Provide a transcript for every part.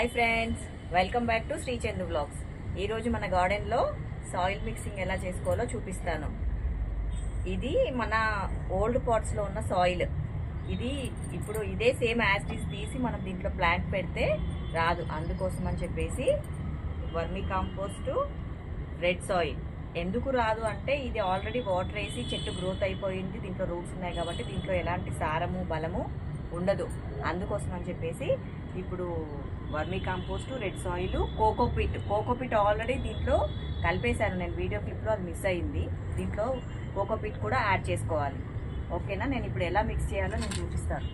Hi friends welcome back to Srichandu blogs ఈరోజు మన గార్డెన్లో సాయిల్ మిక్సింగ్ ఎలా చేసుకోవాలో చూపిస్తాను. ఇది మన ఓల్డ్ పాట్స్లో ఉన్న సాయిల్ ఇది ఇప్పుడు ఇదే సేమ్ యాసిటీస్ తీసి మనం దీంట్లో ప్లాంట్ పెడితే రాదు. అందుకోసం అని చెప్పేసి వర్మీ కాంపోస్ట్ రెడ్ సాయిల్ ఎందుకు రాదు అంటే ఇది ఆల్రెడీ వాటర్ వేసి చెట్టు గ్రోత్ అయిపోయింది. దీంట్లో రూట్స్ ఉన్నాయి కాబట్టి దీంట్లో ఎలాంటి సారము బలము ఉండదు. అందుకోసం అని చెప్పేసి ఇప్పుడు vermicompost red soil cocopeat cocopeat already దీంట్లో కలిపేశాను నేను. వీడియో క్లిప్లో అది మిస్ అయింది. దీంట్లో కోకోపిట్ కూడా యాడ్ చేసుకోవాలి. ఓకేనా? నేను ఇప్పుడు ఎలా మిక్స్ చేయాలో నేను చూపిస్తాను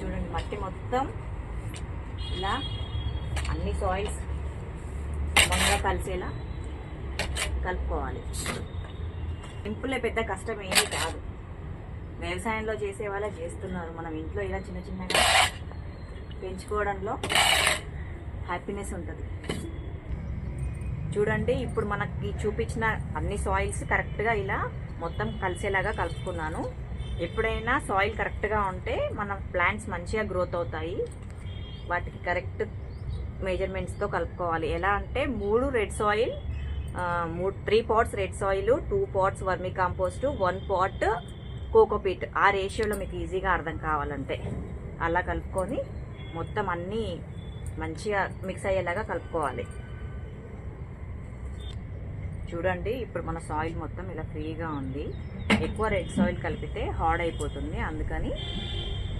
చూడండి మట్టి మొత్తం ఇలా అన్ని సాయిల్స్ బాగా కలిసేలా కలుపుకోవాలి. సింపులే పెద్ద కష్టం ఏమీ కాదు. వ్యవసాయంలో చేసే వాళ్ళే చేస్తున్నారు. మనం ఇంట్లో ఇలా చిన్న చిన్నగా పెంచుకోవడంలో హ్యాపీనెస్ ఉంటుంది. చూడండి ఇప్పుడు మనకి చూపించిన అన్ని సాయిల్స్ కరెక్ట్గా ఇలా మొత్తం కలిసేలాగా కలుపుకున్నాను. ఎప్పుడైనా సాయిల్ కరెక్ట్గా ఉంటే మన ప్లాంట్స్ మంచిగా గ్రోత్ అవుతాయి. వాటికి కరెక్ట్ మెజర్మెంట్స్తో కలుపుకోవాలి. ఎలా అంటే మూడు రెడ్ సాయిల్ మూడు three pots red soil two pots vermicompost one pot cocopeat. ఆ రేషియోలో మీకు ఈజీగా అర్థం కావాలంటే. అలా కలుపుకొని మొత్తం అన్నీ మంచిగా మిక్స్ అయ్యేలాగా కలుపుకోవాలి. చూడండి ఇప్పుడు మన సాయిల్ మొత్తం ఇలా ఫ్రీగా ఉంది. ఎక్కువ రెడ్ సాయిల్ కలిపితే హార్డ్ అయిపోతుంది. అందుకని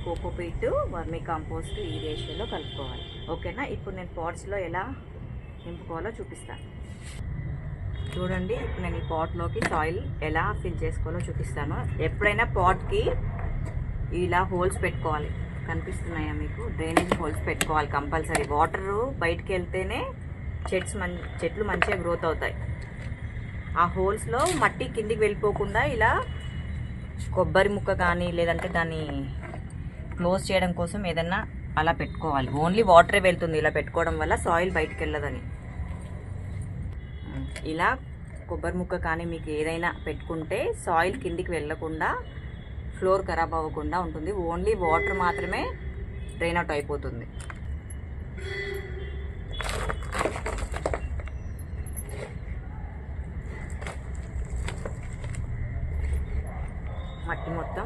కోకోపీట్ వర్మీ కాంపోస్ట్ ఈ రేషియోలో కలుపుకోవాలి. ఓకేనా? ఇప్పుడు నేను పాట్స్లో ఎలా నింపుకోవాలో చూపిస్తాను. చూడండి ఇప్పుడు నేను ఈ పాట్లోకి సాయిల్ ఎలా ఫిల్ చేసుకోవాలో చూపిస్తాను. ఎప్పుడైనా పాట్కి ఇలా హోల్స్ పెట్టుకోవాలి. కనిపిస్తున్నాయా మీకు? డ్రైనేజ్ హోల్స్ పెట్టుకోవాలి కంపల్సరీ. వాటర్ బయటికి వెళ్తేనే చెట్స్ మం చెట్లు మంచిగా గ్రోత్ అవుతాయి. ఆ హోల్స్లో మట్టి కిందికి వెళ్ళిపోకుండా ఇలా కొబ్బరి ముక్క కానీ లేదంటే దాన్ని క్లోజ్ చేయడం కోసం ఏదన్నా అలా పెట్టుకోవాలి. ఓన్లీ వాటరే వెళ్తుంది ఇలా పెట్టుకోవడం వల్ల సాయిల్ బయటకు వెళ్ళదని. ఇలా కొబ్బరి ముక్క కానీ మీకు ఏదైనా పెట్టుకుంటే సాయిల్ కిందికి వెళ్ళకుండా ఫ్లోర్ ఖరాబ్ అవ్వకుండా ఉంటుంది. ఓన్లీ వాటర్ మాత్రమే డ్రైన్ అవుట్ అయిపోతుంది.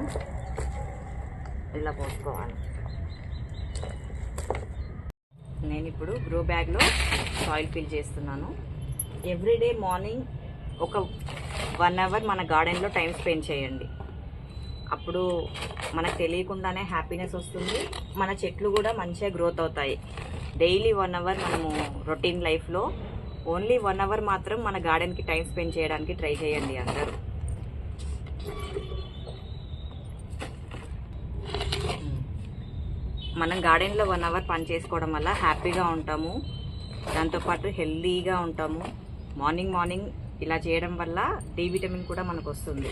మట్టి ఇలా పోసుకోవాలి. నేను ఇప్పుడు గ్రో బ్యాగ్లో సాయిల్ ఫిల్ చేస్తున్నాను. ఎవ్రీడే మార్నింగ్ ఒక వన్ అవర్ మన గార్డెన్లో టైం స్పెండ్ చేయండి. అప్పుడు మనకు తెలియకుండానే హ్యాపీనెస్ వస్తుంది. మన చెట్లు కూడా మంచిగా గ్రోత్ అవుతాయి. డైలీ వన్ అవర్ మనము రొటీన్ లైఫ్లో ఓన్లీ వన్ అవర్ మాత్రం మన గార్డెన్కి టైం స్పెండ్ చేయడానికి ట్రై చేయండి అందరూ. మనం గార్డెన్లో వన్ అవర్ పని చేసుకోవడం వల్ల హ్యాపీగా ఉంటాము. దాంతోపాటు హెల్దీగా ఉంటాము. మార్నింగ్ మార్నింగ్ ఇలా చేయడం వల్ల డి విటమిన్ కూడా మనకు వస్తుంది.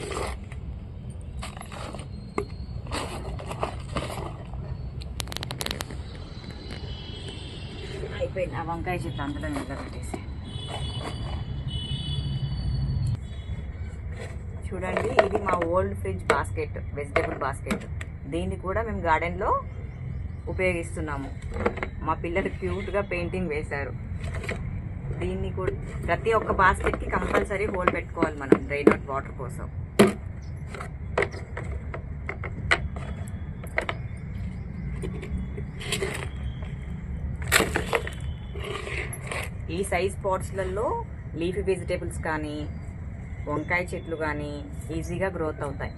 అయిపోయింది. ఆ వంకాయ చెట్టు అందులో నిలబెట్టేసి చూడండి ఇది మా old fridge basket vegetable basket. దీన్ని కూడా మేము గార్డెన్లో ఉపయోగిస్తున్నాము. మా పిల్లలు క్యూట్గా పెయింటింగ్ వేశారు. దీన్ని కూడా ప్రతి ఒక్క బాస్కెట్కి కంపల్సరీ హోల్ పెట్టుకోవాలి మనం డ్రైన్ అవుట్ వాటర్ కోసం. ఈ సైజ్ పాట్స్లలో లీఫీ వెజిటేబుల్స్ కానీ వంకాయ చెట్లు కానీ ఈజీగా గ్రోత్ అవుతాయి.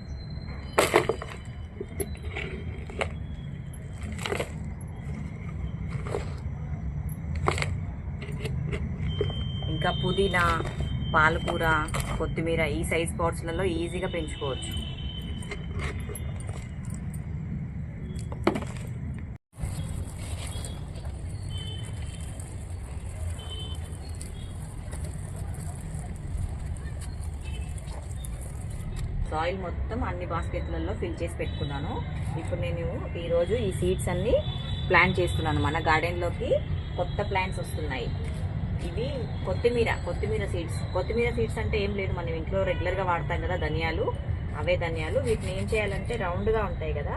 పుదీనా పాలకూర కొత్తిమీర ఈ సైజ్ పాట్స్లలో ఈజీగా పెంచుకోవచ్చు. సాయిల్ మొత్తం అన్ని బాస్కెట్లలో ఫిల్ చేసి పెట్టుకున్నాను. ఇప్పుడు నేను ఈరోజు ఈ సీడ్స్ అన్ని ప్లాంట్ చేస్తున్నాను. మన గార్డెన్లోకి కొత్త ప్లాంట్స్ వస్తున్నాయి. ఇవి కొత్తిమీర కొత్తిమీర సీడ్స్ కొత్తిమీర సీడ్స్ అంటే ఏం లేదు మనం ఇంట్లో రెగ్యులర్గా వాడతాం కదా ధనియాలు. అవే ధనియాలు. వీటిని ఏం చేయాలంటే రౌండ్గా ఉంటాయి కదా.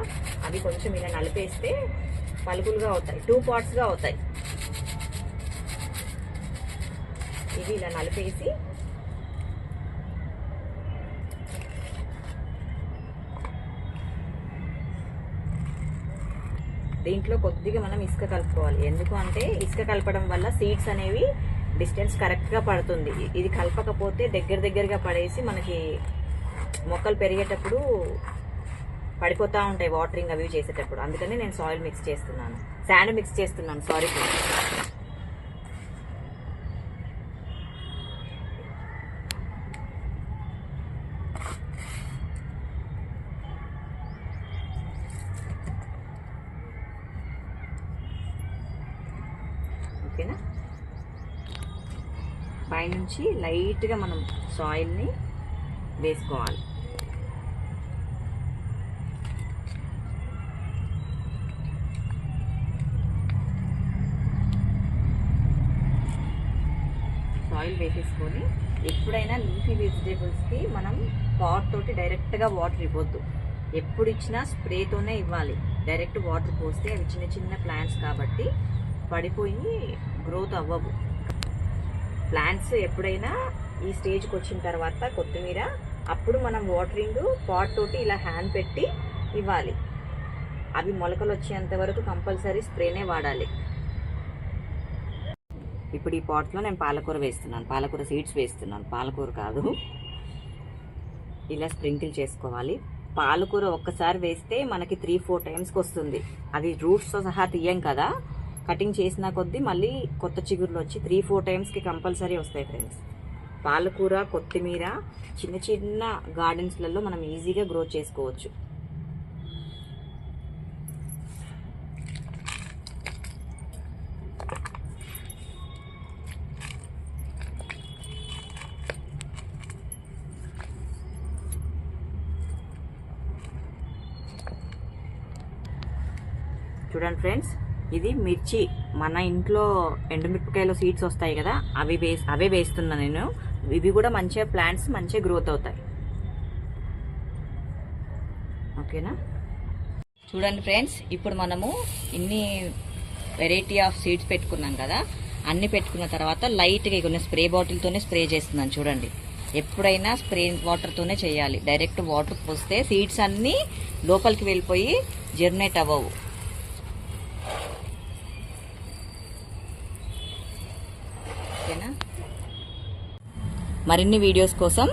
అవి కొంచెం ఇలా నలిపేస్తే పలుకులుగా అవుతాయి. టూ పార్ట్స్గా అవుతాయి. ఇవి ఇలా నలిపేసి దీంట్లో కొద్దిగా మనం ఇసుక కలుపుకోవాలి. ఎందుకు అంటే ఇసుక కలపడం వల్ల సీడ్స్ అనేవి డిస్టెన్స్ కరెక్ట్గా పడుతుంది. ఇది కలపకపోతే దగ్గర దగ్గరగా పడేసి మనకి మొక్కలు పెరిగేటప్పుడు పడిపోతూ ఉంటాయి వాటరింగ్ అవి చేసేటప్పుడు. అందుకనే నేను సాయిల్ మిక్స్ చేస్తున్నాను. శాండ్ మిక్స్ చేస్తున్నాను సారీ ఓకేనా? పైనుంచి లైట్గా మనం సాయిల్ని వేసుకోవాలి. సాయిల్ వేసేసుకొని ఎప్పుడైనా లీఫీ వెజిటేబుల్స్కి మనం పాట్ తోటి డైరెక్ట్గా వాటర్ ఇవ్వద్దు. ఎప్పుడు ఇచ్చినా స్ప్రేతోనే ఇవ్వాలి. డైరెక్ట్ వాటర్ పోస్తే అవి చిన్న చిన్న ప్లాంట్స్ కాబట్టి పడిపోయి గ్రోత్ అవ్వవు. ప్లాంట్స్ ఎప్పుడైనా ఈ స్టేజ్కి వచ్చిన తర్వాత కొత్తిమీర అప్పుడు మనం వాటరింగ్ పాట్ తోటి ఇలా హ్యాండ్ పెట్టి ఇవ్వాలి. అవి మొలకలు వచ్చేంత వరకు కంపల్సరీ స్ప్రేనే వాడాలి. ఇప్పుడు ఈ పాట్లో నేను పాలకూర వేస్తున్నాను. పాలకూర సీడ్స్ వేస్తున్నాను. పాలకూర కాదు. ఇలా స్ప్రింకిల్ చేసుకోవాలి. పాలకూర ఒక్కసారి వేస్తే మనకి త్రీ ఫోర్ టైమ్స్కి వస్తుంది. అది రూట్స్తో సహా తీయం కదా. కటింగ్ చేసిన కొద్దీ మళ్ళీ కొత్త చిగురులు వచ్చి త్రీ ఫోర్ టైమ్స్కి కంపల్సరీ వస్తాయి ఫ్రెండ్స్ పాలకూర కొత్తిమీర చిన్న చిన్న గార్డెన్స్లలో మనం ఈజీగా గ్రో చేసుకోవచ్చు. చూడండి ఫ్రెండ్స్ ఇది మిర్చి. మన ఇంట్లో ఎండుమిరపకాయలో సీడ్స్ వస్తాయి కదా అవి వేస్ అవే వేస్తున్నా నేను. ఇవి కూడా మంచిగా ప్లాంట్స్ మంచిగా గ్రోత్ అవుతాయి. ఓకేనా? చూడండి ఫ్రెండ్స్ ఇప్పుడు మనము ఇన్ని వెరైటీ ఆఫ్ సీడ్స్ పెట్టుకున్నాం కదా అన్ని పెట్టుకున్న తర్వాత లైట్గా కొన్ని స్ప్రే బాటిల్తోనే స్ప్రే చేస్తున్నాను చూడండి. ఎప్పుడైనా స్ప్రే వాటర్తోనే చేయాలి. డైరెక్ట్ వాటర్ పోస్తే సీడ్స్ అన్నీ లోపలికి వెళ్ళిపోయి జర్నేట్ అవ్వవు ఓకేనా మరిన్ని వీడియోస్ కోసం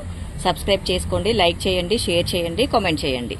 సబ్స్క్రైబ్ చేసుకోండి లైక్ చేయండి షేర్ చేయండి కామెంట్ చేయండి.